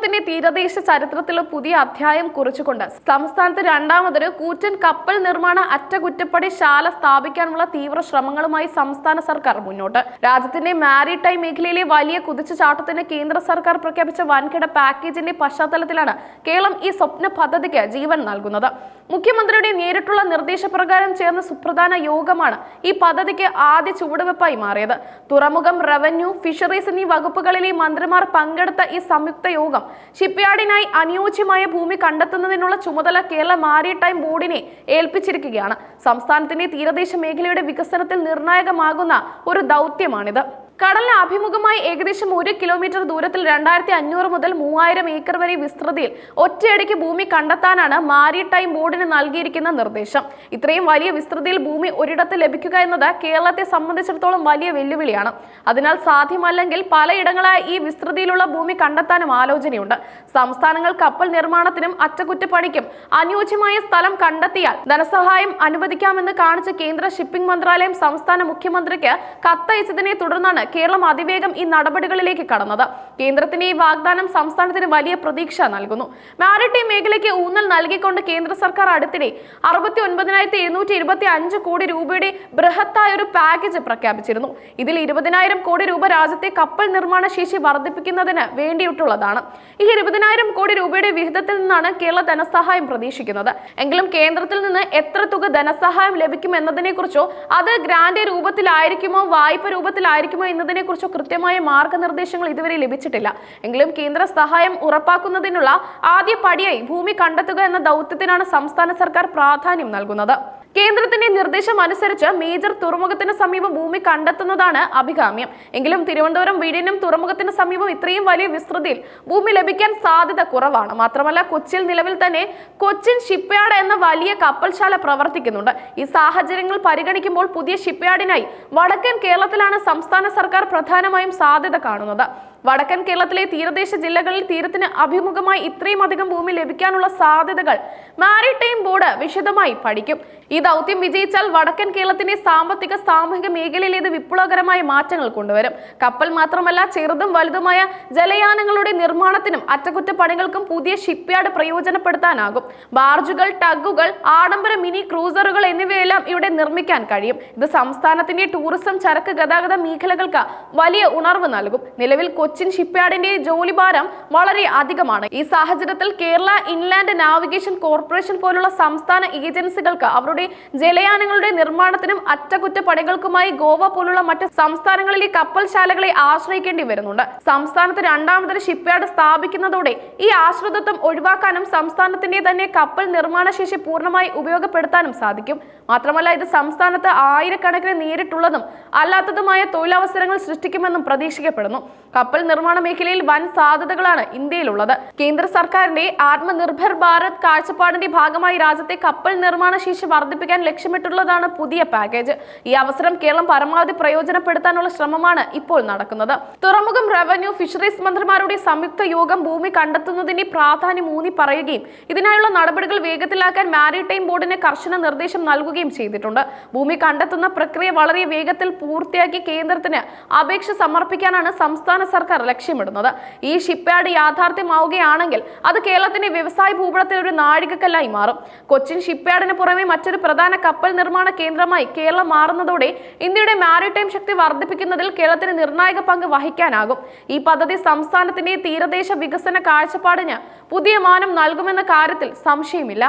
കേരളത്തിന്റെ തീരദേശ ചരിത്രത്തിൽ പുതിയ അധ്യായം കുറിച്ചുകൊണ്ട് സംസ്ഥാനത്ത് രണ്ടാമതൊരു കൂറ്റൻ കപ്പൽ നിർമ്മാണ അറ്റകുറ്റപ്പണിശാല സ്ഥാപിക്കാനുള്ള തീവ്ര ശ്രമങ്ങളുമായി സംസ്ഥാന സർക്കാർ മുന്നോട്ട്. രാജ്യത്തിന്റെ മാരിടൈം മേഖലയിലെ വലിയ കുതിച്ചുചാട്ടത്തിന് കേന്ദ്ര സർക്കാർ പ്രഖ്യാപിച്ച വൻകിട പാക്കേജിന്റെ പശ്ചാത്തലത്തിലാണ് കേരളം ഈ സ്വപ്ന പദ്ധതിക്ക് ജീവൻ നൽകുന്നത്. മുഖ്യമന്ത്രിയുടെ നേരിട്ടുള്ള നിർദ്ദേശപ്രകാരം ചേർന്ന സുപ്രധാന യോഗമാണ് ഈ പദ്ധതിക്ക് ആദ്യ ചുവടുവെപ്പായി മാറിയത്. തുറമുഖം റവന്യൂ ഫിഷറീസ് എന്നീ വകുപ്പുകളിലെ മന്ത്രിമാർ പങ്കെടുത്ത ഈ സംയുക്ത യോഗം ഷിപ്പ്യാർഡിനായി അനുയോജ്യമായ ഭൂമി കണ്ടെത്തുന്നതിനുള്ള ചുമതല കേരള മാരിടൈം ബോർഡിനെ ഏൽപ്പിച്ചിരിക്കുകയാണ്. സംസ്ഥാനത്തിന്റെ തീരദേശ മേഖലയുടെ വികസനത്തിൽ നിർണായകമാകുന്ന ഒരു ദൗത്യമാണിത്. കടലിന് അഭിമുഖമായി ഏകദേശം ഒരു കിലോമീറ്റർ ദൂരത്തിൽ രണ്ടായിരത്തി അഞ്ഞൂറ് മുതൽ മൂവായിരം ഏക്കർ വരെ വിസ്തൃതിയിൽ ഒറ്റയടിക്ക് ഭൂമി കണ്ടെത്താനാണ് മാരിടൈം ബോർഡിന് നൽകിയിരിക്കുന്ന നിർദ്ദേശം. ഇത്രയും വലിയ വിസ്തൃതിയിൽ ഭൂമി ഒരിടത്ത് ലഭിക്കുക എന്നത് കേരളത്തെ സംബന്ധിച്ചിടത്തോളം വലിയ വെല്ലുവിളിയാണ്. അതിനാൽ സാധ്യമല്ലെങ്കിൽ പലയിടങ്ങളായി ഈ വിസ്തൃതിയിലുള്ള ഭൂമി കണ്ടെത്താനും ആലോചനയുണ്ട്. സംസ്ഥാനങ്ങൾ കപ്പൽ നിർമ്മാണത്തിനും അറ്റകുറ്റപ്പണിക്കും അനുയോജ്യമായ സ്ഥലം കണ്ടെത്തിയാൽ ധനസഹായം അനുവദിക്കാമെന്ന് കാണിച്ച കേന്ദ്ര ഷിപ്പിംഗ് മന്ത്രാലയം സംസ്ഥാന മുഖ്യമന്ത്രിക്ക് കത്തയച്ചതിനെ തുടർന്നാണ് കേരളം അതിവേഗം ഈ നടപടികളിലേക്ക് കടന്നത്. കേന്ദ്രത്തിന്റെ ഈ വാഗ്ദാനം സംസ്ഥാനത്തിന് വലിയ പ്രതീക്ഷ നൽകുന്നു. മാരിടൈം മേഖലയ്ക്ക് ഊന്നൽ നൽകിക്കൊണ്ട് കേന്ദ്ര സർക്കാർ അടുത്തിടെ അറുപത്തി ഒൻപതിനായിരത്തി എഴുന്നൂറ്റി ഇരുപത്തി അഞ്ച് കോടി രൂപയുടെ ബൃഹത്തായ ഒരു പാക്കേജ് പ്രഖ്യാപിച്ചിരുന്നു. ഇതിൽ ഇരുപതിനായിരം കോടി രൂപ രാജ്യത്തെ കപ്പൽ നിർമ്മാണ ശേഷി വർദ്ധിപ്പിക്കുന്നതിന് വേണ്ടിയിട്ടുള്ളതാണ്. ഈ ഇരുപതിനായിരം കോടി രൂപയുടെ വിഹിതത്തിൽ നിന്നാണ് കേരള ധനസഹായം പ്രതീക്ഷിക്കുന്നത്. എങ്കിലും കേന്ദ്രത്തിൽ നിന്ന് എത്ര തുക ധനസഹായം ലഭിക്കും എന്നതിനെക്കുറിച്ചോ അത് ഗ്രാന്റ് രൂപത്തിലായിരിക്കുമോ വായ്പ രൂപത്തിലായിരിക്കുമോ എന്നതിനെക്കുറിച്ചോ കൃത്യമായ മാർഗനിർദ്ദേശങ്ങൾ ഇതുവരെ ലഭിച്ചിട്ടില്ല. എങ്കിലും കേന്ദ്ര സഹായം ഉറപ്പാക്കുന്നതിനുള്ള ആദ്യ പടിയായി ഭൂമി കണ്ടെത്തുക എന്ന ദൗത്യത്തിനാണ് സംസ്ഥാന സർക്കാർ പ്രാധാന്യം നൽകുന്നത്. കേന്ദ്രത്തിന്റെ നിർദ്ദേശം അനുസരിച്ച് മേജർ തുറമുഖത്തിന് സമീപം ഭൂമി കണ്ടെത്തുന്നതാണ് അഭികാമ്യം. എങ്കിലും തിരുവനന്തപുരം വീടിനും തുറമുഖത്തിന് സമീപം ഇത്രയും വലിയ വിസ്തൃതിയിൽ ഭൂമി ലഭിക്കാൻ സാധ്യത കുറവാണ്. മാത്രമല്ല കൊച്ചിയിൽ നിലവിൽ തന്നെ കൊച്ചിൻ ഷിപ്പ്യാർഡ് എന്ന വലിയ കപ്പൽശാല പ്രവർത്തിക്കുന്നുണ്ട്. ഈ സാഹചര്യങ്ങൾ പരിഗണിക്കുമ്പോൾ പുതിയ ഷിപ്പ്യാർഡിനായി വടക്കൻ കേരളത്തിലാണ് സംസ്ഥാന സർക്കാർ പ്രധാനമായും സാധ്യത കാണുന്നത്. വടക്കൻ കേരളത്തിലെ തീരദേശ ജില്ലകളിൽ തീരത്തിന് അഭിമുഖമായി ഇത്രയും അധികം ഭൂമി ലഭിക്കാനുള്ള സാധ്യതകൾ മാരിടൈം ബോർഡ് വിശദമായി പഠിക്കും. ഈ ദൗത്യം വിജയിച്ചാൽ വടക്കൻ കേരളത്തിന്റെ സാമ്പത്തിക സാമൂഹിക മേഖലയിലേത് വിപ്ലവകരമായ മാറ്റങ്ങൾ കൊണ്ടുവരും. കപ്പൽ മാത്രമല്ല ചെറുതും വലുതുമായ ജലയാനങ്ങളുടെ നിർമ്മാണത്തിനും അറ്റകുറ്റപ്പണികൾക്കും പുതിയ ഷിപ്പ്യാർഡ് പ്രയോജനപ്പെടുത്താനാകും. ബാർജുകൾ ടഗുകൾ ആഡംബര മിനി ക്രൂസറുകൾ എന്നിവയെല്ലാം ഇവിടെ നിർമ്മിക്കാൻ കഴിയും. ഇത് സംസ്ഥാനത്തിന്റെ ടൂറിസം ചരക്ക് ഗതാഗത മേഖലകൾക്ക് വലിയ ഉണർവ് നൽകും. നിലവിൽ കൊച്ചിൻ ഷിപ്പ്യാർഡിന്റെ ജോലിഭാരം വളരെ അധികമാണ്. ഈ സാഹചര്യത്തിൽ കേരള ഇൻലാൻഡ് നാവിഗേഷൻ കോർപ്പറേഷൻ പോലുള്ള സംസ്ഥാന ഏജൻസികൾക്ക് അവരുടെ ജലയാനങ്ങളുടെ നിർമ്മാണത്തിനും അറ്റകുറ്റപ്പണികൾക്കുമായി ഗോവ പോലുള്ള മറ്റ് സംസ്ഥാനങ്ങളിലെ കപ്പൽശാലകളെ ആശ്രയിക്കേണ്ടി വരുന്നുണ്ട്. സംസ്ഥാനത്ത് രണ്ടാമതൊരു ഷിപ്പ്യാർഡ് സ്ഥാപിക്കുന്നതോടെ ഈ ആശ്രിതത്വം ഒഴിവാക്കാനും സംസ്ഥാനത്തിന്റെ തന്നെ കപ്പൽ നിർമ്മാണ ശേഷി പൂർണമായി ഉപയോഗപ്പെടുത്താനും സാധിക്കും. മാത്രമല്ല ഇത് സംസ്ഥാനത്ത് ആയിരക്കണക്കിന് നേരിട്ടുള്ളതും അല്ലാത്തതുമായ തൊഴിലവസരങ്ങൾ സൃഷ്ടിക്കുമെന്നും പ്രതീക്ഷിക്കപ്പെടുന്നു. കപ്പൽ നിർമ്മാണ മേഖലയിൽ വൻ സാധ്യതകളാണ് ഇന്ത്യയിലുള്ളത്. കേന്ദ്ര സർക്കാരിന്റെ ആത്മനിർഭർ ഭാരത് കാഴ്ചപ്പാടിന്റെ ഭാഗമായി രാജ്യത്തെ കപ്പൽ നിർമ്മാണ ശേഷി വർദ്ധിപ്പിക്കാൻ ലക്ഷ്യമിട്ടുള്ളതാണ് പുതിയ പാക്കേജ്. ഈ അവസരം കേരളം പരമാവധി പ്രയോജനപ്പെടുത്താനുള്ള ശ്രമമാണ് ഇപ്പോൾ നടക്കുന്നത്. തുറമുഖം റവന്യൂ ഫിഷറീസ് മന്ത്രിമാരുടെ സംയുക്ത യോഗം ഭൂമി കണ്ടെത്തുന്നതിന്റെ പ്രാധാന്യം ഊന്നി പറയുകയും ഇതിനായുള്ള നടപടികൾ വേഗത്തിലാക്കാൻ മാരിടൈം ബോർഡിന് കർശന നിർദ്ദേശം നൽകുകയും ചെയ്തിട്ടുണ്ട്. ഭൂമി കണ്ടെത്തുന്ന പ്രക്രിയ വളരെ വേഗത്തിൽ പൂർത്തിയാക്കി കേന്ദ്രത്തിന് അപേക്ഷ സമർപ്പിക്കാനാണ് സംസ്ഥാന സർക്കാർ ലക്ഷ്യമിടുന്നത്. ഈ ഷിപ്പ്യാർഡ് യാഥാർത്ഥ്യമാവുകയാണെങ്കിൽ അത് കേരളത്തിന്റെ വ്യവസായ ഭൂപടത്തിൽ ഒരു നാഴികക്കല്ലായി മാറും. കൊച്ചിൻ ഷിപ്പ്യാർഡിന് പുറമെ മറ്റൊരു പ്രധാന കപ്പൽ നിർമ്മാണ കേന്ദ്രമായി കേരളം മാറുന്നതോടെ ഇന്ത്യയുടെ മാരിടൈം ശക്തി വർദ്ധിപ്പിക്കുന്നതിൽ കേരളത്തിന് നിർണായക പങ്ക് വഹിക്കാനാകും. ഈ പദ്ധതി സംസ്ഥാനത്തിന്റെ തീരദേശ വികസന കാഴ്ചപ്പാടിന് പുതിയ മാനം നൽകുമെന്ന കാര്യത്തിൽ സംശയമില്ല.